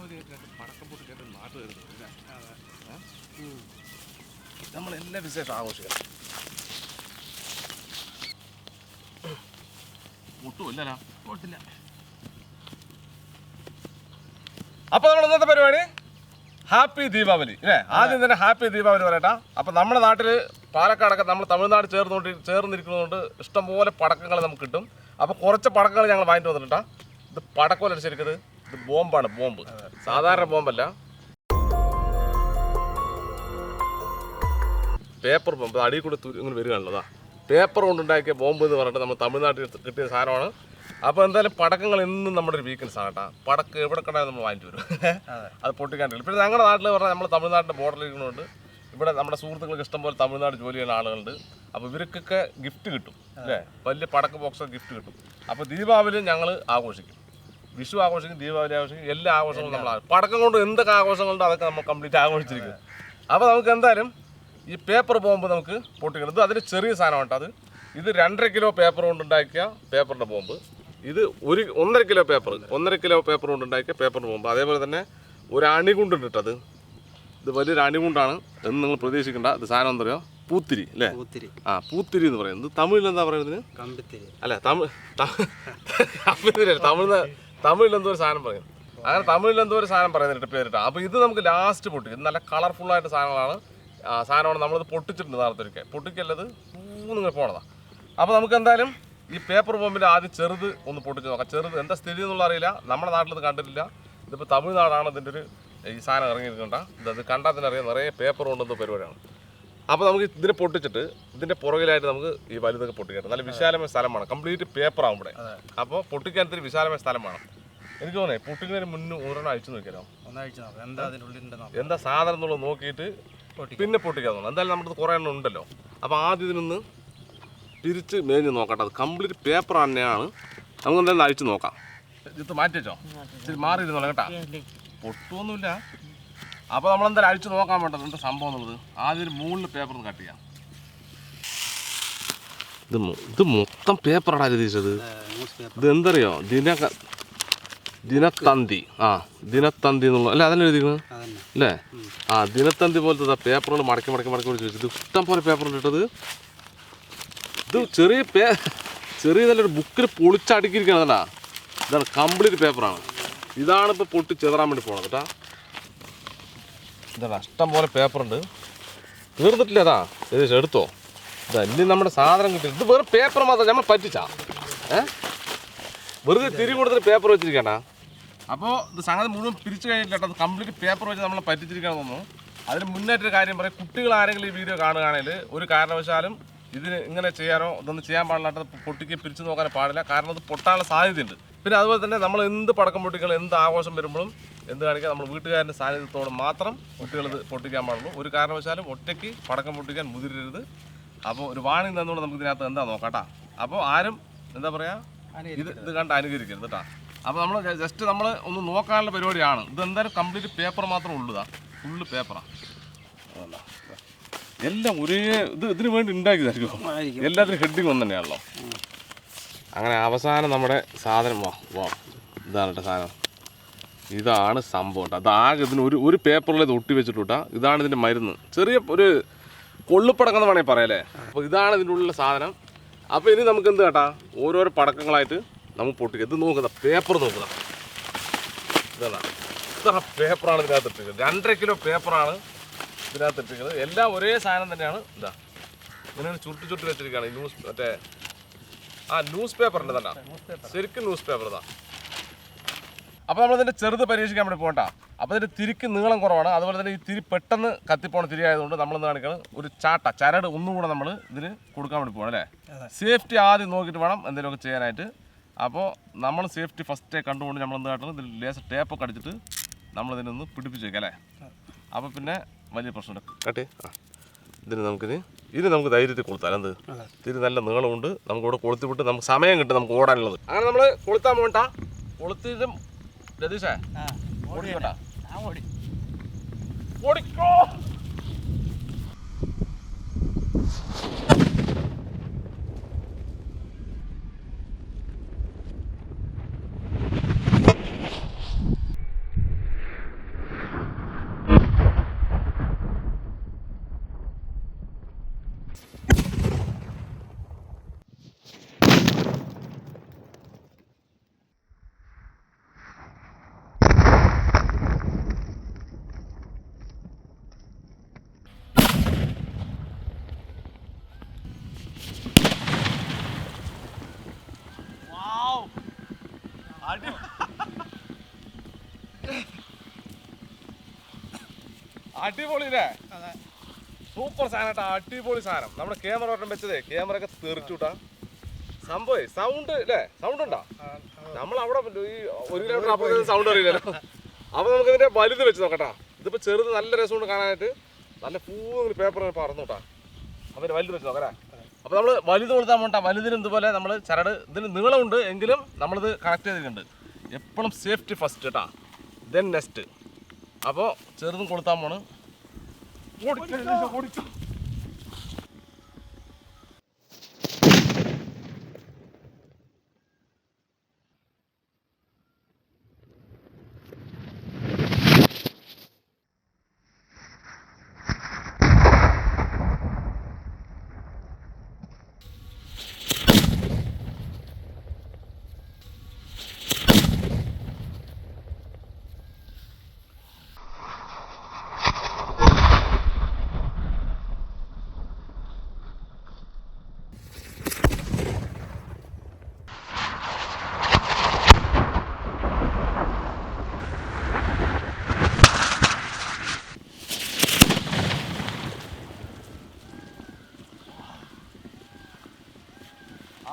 പടക്കം പൊട്ടിക്കായിട്ട് ഇല്ലേ? ഏ? നമ്മളെല്ലാ വിശേഷം ആഘോഷിക്കണം. ഒട്ടുമില്ലല്ലോ പൊട്ടില്ല അപ്പൊ നമ്മൾ ഇന്നത്തെ പരിപാടി? ഹാപ്പി ദീപാവലി. അല്ലേ ആദ്യം തന്നെ ഹാപ്പി ദീപാവലി പറയട്ടാ. അപ്പൊ നമ്മുടെ നാട്ടിൽ പാലക്കാടൊക്കെ നമ്മൾ തമിഴ്നാട് ചേർന്നുകൊണ്ട് ചേർന്നിരിക്കുന്നതുകൊണ്ട് ഇഷ്ടംപോലെ പടക്കങ്ങൾ നമുക്ക് കിട്ടും. അപ്പൊ കുറച്ച് പടക്കങ്ങൾ ഞങ്ങൾ വാങ്ങിട്ട് വന്നിട്ടാ ഇത് പടക്കമല്ല ശരിക്കും ഇത് ബോംബാണ് ബോംബ്. സാധാരണ ബോംബല്ല. Paper bomb. അടി അടിയിൽ കൂടെ ഇങ്ങനെ വരികയാണല്ലോ അതാ. പേപ്പർ കൊണ്ടുണ്ടാക്കിയ ബോംബ് എന്ന് പറഞ്ഞിട്ട് നമ്മൾ തമിഴ്നാട്ടിൽ കിട്ടിയ സാധനമാണ്. അപ്പോൾ എന്തായാലും പടക്കങ്ങൾ എന്നും നമ്മുടെ ഒരു വീക്കൻസ് ആണ് കേട്ടോ. പടക്ക് എവിടെ കണ്ടാലും നമ്മൾ വാങ്ങിച്ചു വരും. അത്. പൊട്ടിക്കാണ്ടില്ല പിന്നെ ഞങ്ങളുടെ നാട്ടിൽ പറഞ്ഞാൽ നമ്മൾ തമിഴ്നാട്ടിന്റെ ബോർഡറിൽ ഇരിക്കുന്നതുകൊണ്ട് ഇവിടെ നമ്മുടെ സുഹൃത്തുക്കൾക്ക് ഇഷ്ടംപോലെ തമിഴ്നാട് ജോലി ചെയ്യുന്ന ആളുകളുണ്ട്. അപ്പോൾ ഇവർക്കൊക്കെ ഗിഫ്റ്റ് കിട്ടും അല്ലേ? വലിയ പടക്ക് ബോക്സ് ഗിഫ്റ്റ് കിട്ടും. അപ്പോൾ ദീപാവലി ഞങ്ങൾ ആഘോഷിക്കും. വിഷു ആഘോഷിക്കും ദീപാവലി ആഘോഷിക്കും എല്ലാ ആഘോഷങ്ങളും നമ്മൾ പടക്കം കൊണ്ട് എന്തൊക്കെ ആഘോഷങ്ങളുണ്ടോ അതൊക്കെ നമ്മൾ കംപ്ലീറ്റ് ആഘോഷിച്ചിരിക്കും അപ്പോൾ നമുക്ക് എന്തായാലും ഈ പേപ്പർ ബോംബ് നമുക്ക് പൊട്ടിക്കണം ഇത് അതിന് ചെറിയ സാധനമാണ് അത് ഇത് രണ്ടര കിലോ പേപ്പർ കൊണ്ടുണ്ടാക്കിയ പേപ്പറിന്റെ ബോംബ് ഇത് ഒരു ഒന്നര കിലോ പേപ്പർ ഒന്നര കിലോ പേപ്പർ കൊണ്ടുണ്ടാക്കിയ പേപ്പറിന്റെ ബോംബ് അതേപോലെ തന്നെ ഒരു അണികുണ്ടുണ്ട് ഇട്ടത് ഇത് വലിയൊരു അണികുണ്ടാണ് എന്ന് നിങ്ങൾ പ്രതീക്ഷിക്കേണ്ട ഇത് സാധനം എന്താ പറയുക പൂത്തിരി അല്ലേ ആ പൂത്തിരി എന്ന് പറയുന്നത് തമിഴിൽ എന്താ പറയുന്നത് അല്ല തമിഴ് തമിഴ് തമിഴ് തമിഴിൽ എന്തോ ഒരു സാധനം പറയും അങ്ങനെ തമിഴിൽ എന്തോ ഒരു സാധനം പറയുന്നിട്ട് പേരിട്ട്. അപ്പോൾ ഇത് നമുക്ക് ലാസ്റ്റ് പൊട്ടി ഇത് നല്ല കളർഫുൾ ആയിട്ട് സാധനങ്ങളാണ്. സാധനമാണ് നമ്മളിത് പൊട്ടിച്ചിട്ടുണ്ട് നേരത്തൊരിക്കൽ പൊട്ടിക്കല്ലത് ഇങ്ങനെ പോണതാ. അപ്പോൾ നമുക്ക് എന്തായാലും ഈ പേപ്പർ ബോംബിന്റെ ആദ്യം ചെറുത് ഒന്ന് പൊട്ടിച്ച് നോക്കാം. ചെറുത് എന്താ സ്ഥിതി എന്നുള്ള അറിയില്ല. നമ്മുടെ നാട്ടിൽ ഇത് കണ്ടിട്ടില്ല. ഇതിപ്പോൾ തമിഴ്നാടാണ് ഇതിന്റെ ഒരു ഈ സാധനം ഇറങ്ങിയിരിക്കണ്ട ഇത് കണ്ടാൽ തന്നെ അറിയാം. നിറയെ പേപ്പർ കൊണ്ടുവന്ന പരിപാടിയാണ്. അപ്പോൾ നമുക്ക് ഇതിനെ പൊട്ടിച്ചിട്ട് ഇതിന്റെ പുറകിലായിട്ട് നമുക്ക് ഈ വലുതൊക്കെ പൊട്ടിക്കാം. നല്ല വിശാലമായ സ്ഥലമാണ്. കംപ്ലീറ്റ് പേപ്പർ ആവും ഇവിടെ. അപ്പോൾ പൊട്ടിക്കാൻ ഇത്തിരി വിശാലമായ സ്ഥലം വേണം. എനിക്ക് തോന്നേ പൊട്ടിക്കുന്നതിന് മുന്നേ ഒരെണ്ണം അയച്ചു നോക്കിയാലോ? എന്താ സാധനം എന്നുള്ളത് നോക്കിയിട്ട് പിന്നെ പൊട്ടിക്കാൻ തോന്നുന്നു. എന്തായാലും നമ്മുടെ കുറേ എണ്ണം ഉണ്ടല്ലോ. അപ്പോൾ ആദ്യം ഇതിനൊന്ന് തിരിച്ച് മേഞ്ഞ് നോക്കട്ടെ. അത് കംപ്ലീറ്റ് പേപ്പർ തന്നെയാണ്. നമുക്ക് എന്തായാലും അഴിച്ചു നോക്കാം. ഇത് മാറ്റി വെച്ചോ? ഇച്ചിരി മാറി ഇരുന്നോളാം കേട്ടാ. പൊട്ടുമൊന്നുമില്ല അപ്പോൾ നമ്മളെന്തായാലും അഴിച്ചു നോക്കാൻ വേണ്ടത് എന്താ സംഭവം എന്നുള്ളത്? ആദ്യം ഒരു മുകളിൽ പേപ്പർ ഒന്ന് കട്ട് ചെയ്യാം. ഇത് മൊ- ഇത് മൊത്തം പേപ്പറാണ് രതീശത് ന്യൂസ് പേപ്പർ ഇത് എന്തറിയോ? ദിന ദിനത്തന്തി. ആ ദിനത്തന്തി എന്നുള്ള അല്ല അതന്നെ. എഴുതിക്കുന്നത് അല്ലേ? ആ ദിനത്തന്തി പോലത്തെ പേപ്പറുകൾ മടക്കി മടക്കി മടക്കി പിടിച്ച് വെച്ചു ഇത് ഇഷ്ടം പോലെ പേപ്പർ ഇട്ടത് ഇത്. ചെറിയ പേ ചെറിയ നല്ലൊരു ബുക്കിൽ പൊളിച്ചടുക്കിയിരിക്കണതല്ല ഇതാണ് കംപ്ലീറ്റ് പേപ്പറാണ് ഇതാണ് ഇപ്പോൾ പൊട്ടി ചെതറാൻ വേണ്ടി പോണത് കേട്ടാ. ഇതാ ഇഷ്ടം പോലെ പേപ്പറുണ്ട്. തീർന്നിട്ടില്ല അതാ ഏകദേശം എടുത്തോ. ഇതാ ഇനി നമ്മുടെ സാധനം കിട്ടി ഇത് വെറും പേപ്പർ മാത്രം നമ്മൾ പറ്റിച്ചാ. ഏ? വെറുതെ തിരി കൊടുത്തിട്ട് പേപ്പർ വെച്ചിരിക്കണ്ട. അപ്പോൾ ഇത് സംഗതി മുഴുവൻ പിരിച്ചു കഴിഞ്ഞില്ല കേട്ടോ. കംപ്ലീറ്റ് പേപ്പർ വെച്ച് നമ്മളെ പറ്റിച്ചിരിക്കണം തോന്നുന്നു. അതിന് മുന്നേറ്റൊരു കാര്യം പറയും. കുട്ടികൾ ആരെങ്കിലും ഈ വീഡിയോ കാണുകയാണെങ്കിൽ ഒരു കാരണവശാലും ഇതിന് ഇങ്ങനെ ചെയ്യാനോ ഇതൊന്നും ചെയ്യാൻ പാടില്ലാത്ത പൊട്ടിക്ക് പിരിച്ചു നോക്കാനോ പാടില്ല. കാരണം അത് പൊട്ടാനുള്ള സാധ്യതയുണ്ട്. പിന്നെ അതുപോലെ തന്നെ നമ്മൾ എന്ത് പടക്കം പൊട്ടിക്കണം എന്ത് ആഘോഷം വരുമ്പോഴും എന്ത് കാണിക്കാൻ നമ്മൾ വീട്ടുകാരന്റെ സാന്നിധ്യത്തോടെ മാത്രം കുട്ടികൾ ഇത് പൊട്ടിക്കാൻ പാടുള്ളൂ. ഒരു കാരണവശാലും ഒറ്റയ്ക്ക് പടക്കം പൊട്ടിക്കാൻ മുതിരരുത്. അപ്പോൾ ഒരു വാണിംഗ് തന്നുകൊണ്ട് നമുക്ക് ഇതിനകത്ത് എന്താ നോക്കട്ടാ അപ്പോൾ ആരും എന്താ പറയുക ഇത് ഇത് കണ്ട് അനുകരിക്കരുത് കേട്ടോ അപ്പോൾ നമ്മൾ ജസ്റ്റ് നമ്മൾ ഒന്ന് നോക്കാനുള്ള പരിപാടിയാണ്. ഇത് എന്തായാലും കംപ്ലീറ്റ് പേപ്പർ മാത്രം ഉള്ളതാ ഫുള്ള് പേപ്പറാണ് എല്ലാം ഒരേ ഇത് ഇതിന് വേണ്ടി ഉണ്ടാക്കിയതായിരിക്കും. എല്ലാത്തിനും ഹെഡിങ് ഒന്ന് തന്നെയാണല്ലോ അങ്ങനെ അവസാനം നമ്മുടെ സാധനം വാ വാ ഇതാണ് കേട്ടോ സാധനം. ഇതാണ് സംഭവം കേട്ടോ. അതാകെ ഇതിന് ഒരു ഒരു പേപ്പറിൽ ഇത് ഒട്ടി വെച്ചിട്ടുട്ടാ ഇതാണ് ഇതിന്റെ മരുന്ന്. ചെറിയ ഒരു കൊള്ളുപ്പടക്കം എന്ന് വേണമെങ്കിൽ പറയാല്ലേ അപ്പോൾ ഇതാണ് ഇതിന്റെ ഉള്ളിലെ സാധനം. അപ്പോൾ ഇനി നമുക്ക് എന്ത് കേട്ടാ? ഓരോരോ പടക്കങ്ങളായിട്ട് നമുക്ക് പൊട്ടിക്കുക ഇത് നോക്കുക പേപ്പർ നോക്കുക ഇതാണ്. ഇത്ര പേപ്പറാണ് ഇതിനകത്ത് ഇട്ടിരിക്കുന്നത്. രണ്ടര കിലോ പേപ്പറാണ് ഇതിനകത്ത് ഇട്ടിരിക്കുന്നത്. എല്ലാം ഒരേ സാധനം തന്നെയാണ്. ഇതാ. ഇങ്ങനെ ചുരുട്ടി ചുരുട്ടി വെച്ചിരിക്കുകയാണ്. ന്യൂസ് മറ്റേ ആ ന്യൂസ് പേപ്പറിന്റെ തന്നെ. ശരിക്കും ന്യൂസ് പേപ്പർ ഇതാ അപ്പോൾ നമ്മളിതിന്റെ ചെറുത് പരീക്ഷിക്കാൻ വേണ്ടി പോകണ്ട. അപ്പോൾ ഇതിന്റെ തിരിക്ക് നീളം കുറവാണ്. അതുപോലെ തന്നെ ഈ തിരി പെട്ടെന്ന് കത്തിപ്പോണ തിരി ആയതുകൊണ്ട് നമ്മൾ എന്ത് കാണിക്കണം? ഒരു ചാട്ട ചരട് ഒന്നും കൂടെ നമ്മൾ ഇതിന് കൊടുക്കാൻ വേണ്ടി പോകണം അല്ലേ? സേഫ്റ്റി ആദ്യം നോക്കിയിട്ട് വേണം എന്തെങ്കിലുമൊക്കെ ചെയ്യാനായിട്ട്. അപ്പോൾ നമ്മൾ സേഫ്റ്റി ഫസ്റ്റ് കണ്ടുകൊണ്ട് നമ്മൾ എന്ത് കാട്ടണം? ഇതിൽ ലേസർ ടേപ്പൊക്കെ അടിച്ചിട്ട് നമ്മൾ ഇതിനൊന്ന് പിടിപ്പിച്ച് വെക്കാം അല്ലേ? അപ്പോൾ പിന്നെ വലിയ പ്രശ്നമില്ല. കേട്ടേ ആ. ഇതിന് നമുക്കിത് ഇതിന് നമുക്ക് ധൈര്യത്തിൽ കൊളുത്താൻ എന്ത്? ഇതിന് നല്ല നീളമുണ്ട്. നമുക്ക് ഇവിടെ കൊളുത്തി വിട്ട് നമുക്ക് സമയം കിട്ടും നമുക്ക് ഓടാനുള്ളത്. അങ്ങനെ നമ്മൾ കൊളുത്താൻ പോകണ്ട കൊളുത്തിട്ടും രതീഷേ ആ ഓടിക്കോട്ടാ. ഓടി. ഓടിക്കോ. അടിപൊളി അല്ലേ സൂപ്പർ സാധനം കേട്ടോ അടിപൊളി സാധനം. നമ്മുടെ ക്യാമറ ഒരെണ്ണം വെച്ചതേ ക്യാമറ ഒക്കെ തെറിച്ചുട്ടാ. സംഭവം സൗണ്ട് അല്ലേ സൗണ്ട് ഉണ്ടോ? നമ്മൾ അവിടെ ഈ ഒരു കിലോമീറ്റർ അപ്പുറത്ത് സൗണ്ട് അറിയില്ലല്ലോ. അപ്പൊ നമുക്ക് ഇതിന്റെ വലുത് വെച്ച് നോക്കട്ടാ. ഇതിപ്പോ ചെറുത് നല്ല രസമുണ്ട് കാണാനായിട്ട്. നല്ല പൂവിന് പേപ്പർ പറന്നോട്ടാ. അപ്പൊ വലുത് വെച്ച് നോക്കരാ അപ്പൊ നമ്മൾ വലുത് കൊടുത്താൽ വേണ്ട വലുതിന് ഇതുപോലെ നമ്മൾ ചരട് ഇതിന് നീളമുണ്ട് എങ്കിലും നമ്മളിത് കണക്ട് ചെയ്തിട്ടുണ്ട് എപ്പോഴും സേഫ്റ്റി ഫസ്റ്റ് കേട്ടാ ദെൻ നെക്സ്റ്റ് അപ്പോൾ ചെറുതും കൊടുത്താൽ പോണ്. ഓടിക്കോ,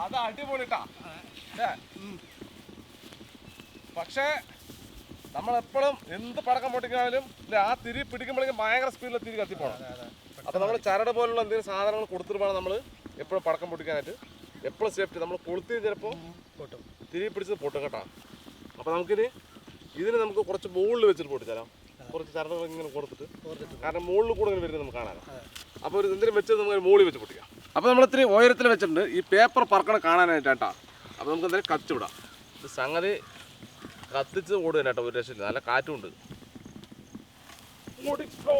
അത് അടിപൊളിട്ടാ? പക്ഷേ നമ്മളെപ്പോഴും എന്ത് പടക്കം പൊട്ടിക്കാനും ആ തിരി പിടിക്കുമ്പോഴേക്കും ഭയങ്കര സ്പീഡിൽ തിരി കത്തിപ്പോണം. അപ്പൊ നമ്മൾ ചരട് പോലുള്ള എന്തെങ്കിലും സാധനങ്ങൾ കൊടുത്തിട്ട് നമ്മൾ എപ്പോഴും പടക്കം പൊട്ടിക്കാനായിട്ട്. എപ്പോഴും സേഫ്റ്റി നമ്മൾ കൊളുത്തി ചിലപ്പോൾ പൊട്ടും. തിരി പിടിച്ചത് പൊട്ടും കേട്ടോ. അപ്പൊ നമുക്കിനി ഇതിന് നമുക്ക് കുറച്ച് മുകളിൽ വെച്ചിട്ട് പൊട്ടിച്ചാലോ? കുറച്ച് ചരടുകൾ ഇങ്ങനെ കൊടുത്തിട്ട്. കാരണം മുകളിൽ കൂടെ ഇങ്ങനെ വരുന്നത് നമുക്ക് കാണാനോ അപ്പോൾ ഒരു എന്തെങ്കിലും വെച്ചത് നമുക്ക് മുകളിൽ വെച്ച് പൊട്ടിക്കാം. അപ്പോൾ നമ്മൾ ഇത്തിരി ഉയരത്തിൽ വെച്ചിട്ടുണ്ട്. ഈ പേപ്പർ പറക്കണം കാണാനായിട്ടാ അപ്പോൾ നമുക്ക് എന്തായാലും കത്തിച്ചു വിടാം. ഇത് സംഗതി കത്തിച്ച് ഓടുക കേട്ടോ ഒരു രക്ഷയില്ല. നല്ല കാറ്റുണ്ട്. ഓടിക്കോ.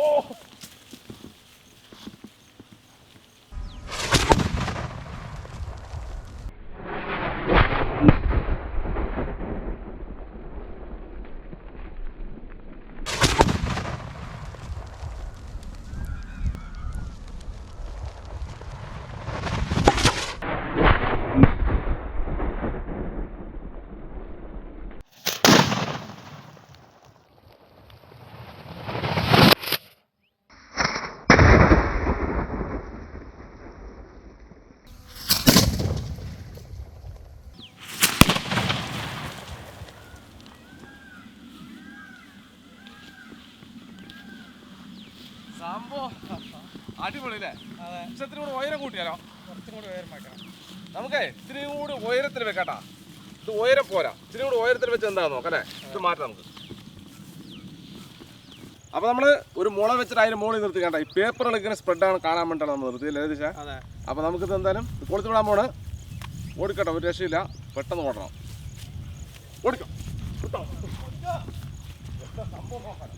സംഭവം അടിപൊളി അല്ലേ അതെ. പക്ഷെ ഇത്തിരി കൂടെ ഉയരം കൂട്ടിയാലോ? കുറച്ചും കൂടി ഉയരം വെക്കണം. നമുക്കേ ഇത്തിരി കൂടി ഉയരത്തിൽ വെക്കട്ടാ. ഇത് ഉയരം പോരാ. ഇത്തിരി കൂടി ഉയരത്തിൽ വെച്ച് എന്താ നോക്കല്ലേ ഇത് മാറ്റാം നമുക്ക്. അപ്പൊ നമ്മൾ ഒരു മുള വെച്ചിട്ട് അതിന് മുകളിൽ നിർത്തി കണ്ട. ഈ പേപ്പറുകൾ ഇങ്ങനെ സ്പ്രെഡാണ് കാണാൻ വേണ്ടിയിട്ടാണ് നമ്മൾ നിർത്തിയില്ലേ ഏകദേശ അതെ. അപ്പൊ നമുക്കിത് എന്തായാലും ഇത് കൊടുത്തു വിടാൻ പോണ് ഓടിക്കട്ടോ ഒരു രക്ഷയില്ല. പെട്ടെന്ന് ഓടണം. ഓടിക്കോ. കിട്ടോ സംഭവം നോക്കാം.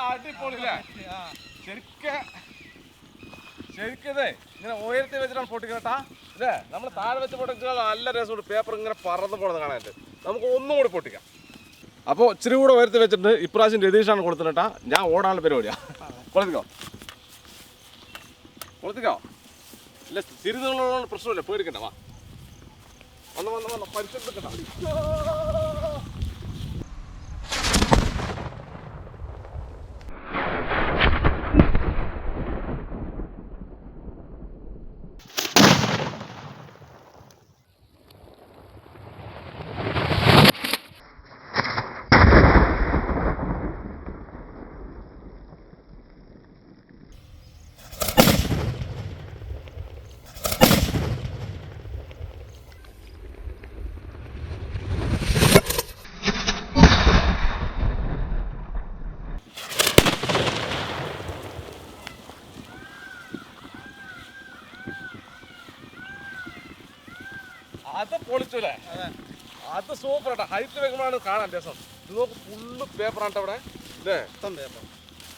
ആ ശരിക്ക് ശരിക്കതേ ഇങ്ങനെ ഉയരത്തിൽ വെച്ചിട്ടാണ് പൊട്ടിക്കണട്ടാ അല്ലേ നമ്മൾ താഴെ വെച്ച് പൊട്ടിച്ചാൽ നല്ല രസമുണ്ട്. പേപ്പർ ഇങ്ങനെ പറന്ന് പോണെന്ന് കാണാനായിട്ട്. നമുക്ക് ഒന്നും കൂടി പൊട്ടിക്കാം. അപ്പോൾ ഇച്ചിരി കൂടെ ഉയരത്തിൽ വെച്ചിട്ട് ഇപ്രാവശ്യം രതീഷാണ് കൊടുത്തിട്ടാ ഞാൻ ഓടാനുള്ള പരിപാടിയാ. കൊളുത്തിക്കോ. കൊളുത്തിക്കോ. ഇല്ല തിരുന്നുള്ളതുകൊണ്ട് പ്രശ്നമില്ല. പേടിക്കണ്ട വാ. വന്ന് വന്ന് വന്ന്. പരിശോധിക്കണ്ട അത് പൊളിച്ചല്ലേ അത്. സൂപ്പർ കേട്ടോ ഹൈറ്റ് വെക്കുമ്പോഴാണ് കാണാൻ രസം. ഇത് നോക്ക് ഫുള്ള് പേപ്പറാണ് അവിടെ അല്ലേ പേപ്പർ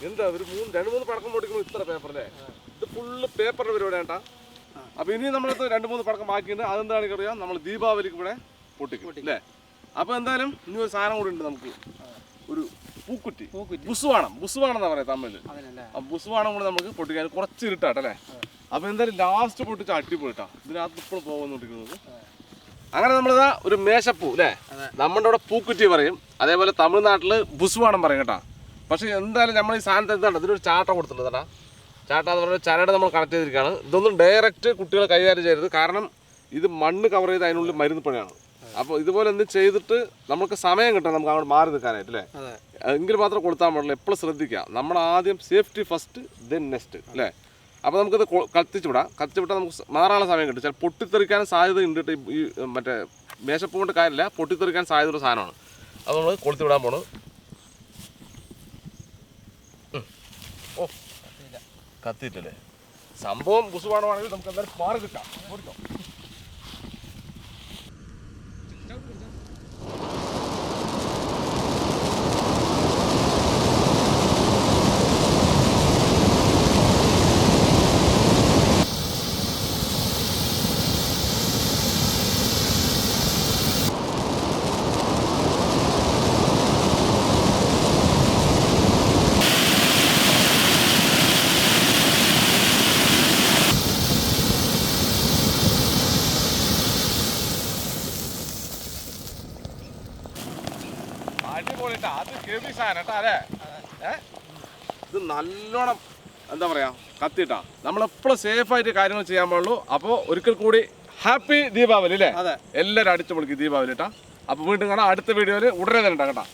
എന്താ ഒരു മൂന്ന് രണ്ട് മൂന്ന് പടക്കം പൊടിക്കുമ്പോൾ ഇത്ര പേപ്പർ അല്ലേ? ഇത് ഫുള്ള് പേപ്പറിന്റെ പരിപാടി കേട്ടാ അപ്പൊ ഇനി നമ്മളടുത്ത് രണ്ട് മൂന്ന് പടക്കം ബാക്കിയുണ്ട്. അതെന്താണെന്ന് അറിയാം? നമ്മൾ ദീപാവലിക്ക് ഇവിടെ പൊട്ടിക്കും. അല്ലേ അപ്പൊ എന്തായാലും ഇനി ഒരു സാധനം കൂടി ഉണ്ട് നമുക്ക്. ഒരു പൂക്കുറ്റി. പൂക്കുറ്റി. ബുസുവാണം. ബുസുവാണെന്നാ പറയാ തമിഴിൽ ബുസുവാണം കൂടി നമുക്ക് പൊട്ടിക്കാൻ കുറച്ച് ഇരുട്ടാട്ടല്ലേ അപ്പൊ എന്തായാലും ലാസ്റ്റ് പൊട്ടിച്ച് അടിപൊളിട്ടാ. ഇതിനകത്ത് ഇപ്പോൾ പോകുന്നുണ്ടിരിക്കുന്നത്. അങ്ങനെ നമ്മളിതാ ഒരു മേശപ്പൂ അല്ലേ. നമ്മുടെ അവിടെ പൂക്കുറ്റി പറയും. അതേപോലെ തമിഴ്നാട്ടിൽ ബുസുവാണം പറയും കേട്ടോ. പക്ഷെ എന്തായാലും നമ്മൾ ഈ സാധനത്തെ എന്താണ് ഇതിനൊരു ചാട്ട കൊടുത്തിട്ടുണ്ട് കേട്ടാ. ചാട്ട എന്ന് പറഞ്ഞാൽ ചരട് നമ്മൾ കണക്ട് ചെയ്തിരിക്കുകയാണ്. ഇതൊന്നും ഡയറക്റ്റ് കുട്ടികളെ കൈകാര്യം ചെയ്യരുത്. കാരണം ഇത് മണ്ണ് കവർ ചെയ്ത് അതിനുള്ളിൽ മരുന്ന് പണിയാണ്. അപ്പോൾ ഇതുപോലെ എന്ത് ചെയ്തിട്ട് നമുക്ക് സമയം കിട്ടണം. നമുക്ക് അങ്ങോട്ട് മാറി നിൽക്കാനായിട്ട് അല്ലേ എങ്കിൽ മാത്രം കൊടുത്താൽ പാടില്ല എപ്പോഴും ശ്രദ്ധിക്കുക. നമ്മൾ ആദ്യം സേഫ്റ്റി ഫസ്റ്റ് ദെൻ നെക്സ്റ്റ് അല്ലേ അപ്പോൾ നമുക്കിത് കത്തിച്ച് വിടാം കത്തിച്ച് വിട്ടാൽ നമുക്ക് മാറാനുള്ള സമയം കിട്ടും. ചില പൊട്ടിത്തെറിക്കാൻ സാധ്യത ഉണ്ട് ഈ മറ്റേ മേശപ്പൂ കൊണ്ട് കാര്യമില്ല പൊട്ടിത്തെറിക്കാൻ സാധ്യതയുള്ള സാധനമാണ്. അത് നമ്മൾ കൊളുത്തി വിടാൻ പോണു ഓ കത്തിയിട്ടല്ലേ? സംഭവം കുസുപാടമാണെങ്കിൽ നമുക്ക് എന്തായാലും മാറി കിട്ടാം. ഓടിക്കോ അടിപൊളിട്ടാ അത് ഹെവി സാധനം അല്ലേ ഇത് നല്ലോണം എന്താ പറയാ കത്തിട്ടാ നമ്മളെപ്പോഴും സേഫ് ആയിട്ട് കാര്യങ്ങൾ ചെയ്യാൻ പാടുള്ളൂ. അപ്പോൾ ഒരിക്കൽ കൂടി ഹാപ്പി ദീപാവലി അല്ലേ? എല്ലാരും എല്ലാവരും അടിച്ചു പൊളിക്കും ദീപാവലി കേട്ടാ. അപ്പോൾ വീണ്ടും കാണാം. അടുത്ത വീഡിയോയിൽ ഉടനെ തന്നെ കേട്ടാ.